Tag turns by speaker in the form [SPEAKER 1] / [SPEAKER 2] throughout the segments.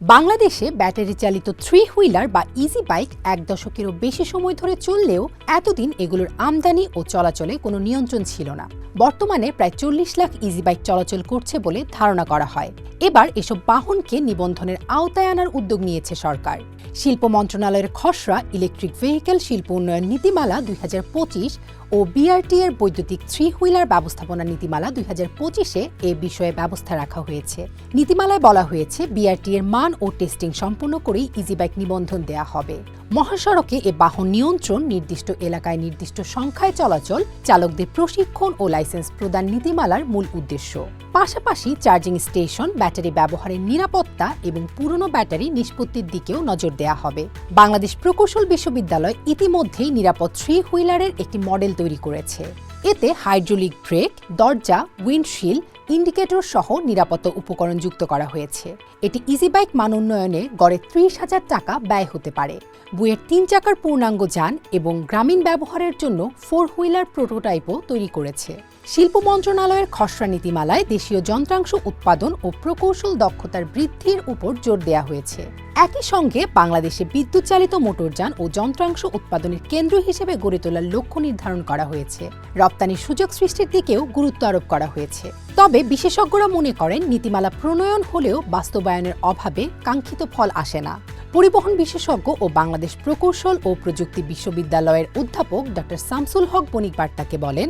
[SPEAKER 1] বাংলাদেশে ব্যাটারি চালিত three wheeler বা ইজি বাইক এক দশকেরও বেশি সময় ধরে চললেও এতদিন এগুলোর আমদানি ও চলাচলে কোনো নিয়ন্ত্রণ ছিল না। বর্তমানে প্রায় চল্লিশ লাখ ইজি বাইক চলাচল করছে বলে ধারণা করা হয়। এবার এসব বাহনকে নিবন্ধনের আওতায় আনার উদ্যোগ নিয়েছে সরকার। শিল্প মন্ত্রণালয়ের খসড়া ইলেকট্রিক ভেহিকেল শিল্প উন্নয়ন নীতিমালা দুই হাজার পঁচিশ ও বিআরটি এর বৈদ্যুতিক থ্রি হুইলার ব্যবস্থাপনা নীতিমালা দুই হাজার পঁচিশে এ বিষয়ে ব্যবস্থা রাখা হয়েছে। নীতিমালায় বলা হয়েছে বিআরটি এর মান ও টেস্টিং সম্পূর্ণ করেই ইজিবাইক নিবন্ধন দেয়া হবে। মহাসড়কে এ বাহন নিয়ন্ত্রণ, নির্দিষ্ট এলাকায় নির্দিষ্ট সংখ্যায় চলাচল, চালকদের প্রশিক্ষণ ও লাইসেন্স প্রদান নীতিমালার মূল উদ্দেশ্য। পাশাপাশি চার্জিং স্টেশন, ব্যাটারি ব্যবহারের নিরাপত্তা এবং পুরনো ব্যাটারি নিষ্পত্তির দিকেও নজর দেওয়া হবে। বাংলাদেশ প্রকৌশল বিশ্ববিদ্যালয় ইতিমধ্যেই নিরাপদ থ্রি হুইলারের একটি মডেল তৈরি করেছে। এতে হাইড্রোলিক ব্রেক, দরজা, উইন্ডশিল্ড, ইন্ডিকেটর সহ নিরাপত্তা উপকরণ যুক্ত করা হয়েছে। এটি ইজি বাইক মান উন্নয়নে গড়ে ত্রিশ হাজার টাকা ব্যয় হতে পারে। বুয়ের তিন চাকার পূর্ণাঙ্গ যান এবং গ্রামীণ ব্যবহারের জন্য ফোর হুইলার প্রোটোটাইপও তৈরি করেছে। শিল্প মন্ত্রণালয়ের খসড়া নীতিমালায় দেশীয় যন্ত্রাংশ উৎপাদন ও প্রকৌশল দক্ষতার বৃদ্ধির উপর জোর দেওয়া হয়েছে। একই সঙ্গে বাংলাদেশে বিদ্যুৎ চালিত মোটরযান ও যন্ত্রাংশ উৎপাদনের কেন্দ্র হিসেবে গড়ে তোলার লক্ষ্য নির্ধারণ করা হয়েছে। রপ্তানির সুযোগ সৃষ্টির দিকেও গুরুত্ব আরোপ করা হয়েছে। তবে বিশেষজ্ঞরা মনে করেন, নীতিমালা প্রণয়ন হলেও বাস্তবায়নের অভাবে কাঙ্ক্ষিত ফল আসে না। পরিবহন বিশেষজ্ঞ ও বাংলাদেশ প্রকৌশল ও প্রযুক্তি বিশ্ববিদ্যালয়ের অধ্যাপক ড শামসুল হক বণিক বার্তাকে বলেন,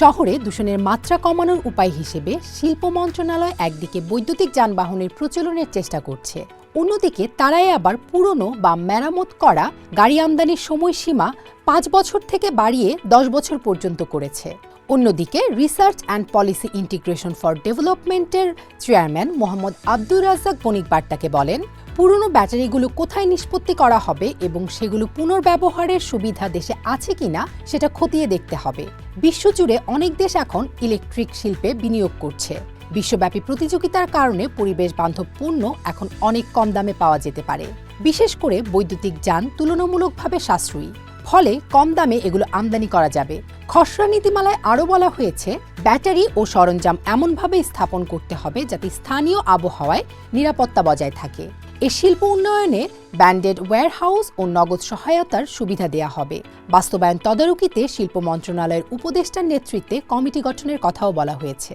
[SPEAKER 1] শহরে দূষণের মাত্রা কমানোর উপায় হিসেবে শিল্প মন্ত্রণালয় একদিকে বৈদ্যুতিক যানবাহনের প্রচলনের চেষ্টা করছে, অন্যদিকে তারাই আবার পুরনো বা মেরামত করা গাড়ি আমদানির সময়সীমা পাঁচ বছর থেকে বাড়িয়ে দশ বছর পর্যন্ত করেছে। অন্যদিকে research and policy integration for ডেভেলপমেন্টের চেয়ারম্যান মোহাম্মদ আব্দুর রাজ্জাক বণিক বার্তাকে বলেন, পুরনো ব্যাটারিগুলো কোথায় নিষ্পত্তি করা হবে এবং সেগুলো পুনর্ব্যবহারের সুবিধা দেশে আছে কিনা সেটা খতিয়ে দেখতে হবে। বিশ্বজুড়ে অনেক দেশ এখন ইলেকট্রিক শিল্পে বিনিয়োগ করছে। বিশ্বব্যাপী প্রতিযোগিতার কারণে পরিবেশ বান্ধব পণ্য এখন অনেক কম দামে পাওয়া যেতে পারে। বিশেষ করে বৈদ্যুতিক যান তুলনামূলকভাবে সাশ্রয়ী। ফলে কম দামে এগুলো আমদানি করা যাবে। খসড়া নীতিমালায় আরও বলা হয়েছে, ব্যাটারি ও সরঞ্জাম এমনভাবে স্থাপন করতে হবে যাতে স্থানীয় আবহাওয়ায় নিরাপত্তা বজায় থাকে। এ শিল্প উন্নয়নে ব্যান্ডেড ওয়্যারহাউস ও নগদ সহায়তার সুবিধা দেয়া হবে। বাস্তবায়ন তদারকিতে শিল্প মন্ত্রণালয়ের উপদেষ্টার নেতৃত্বে কমিটি গঠনের কথাও বলা হয়েছে।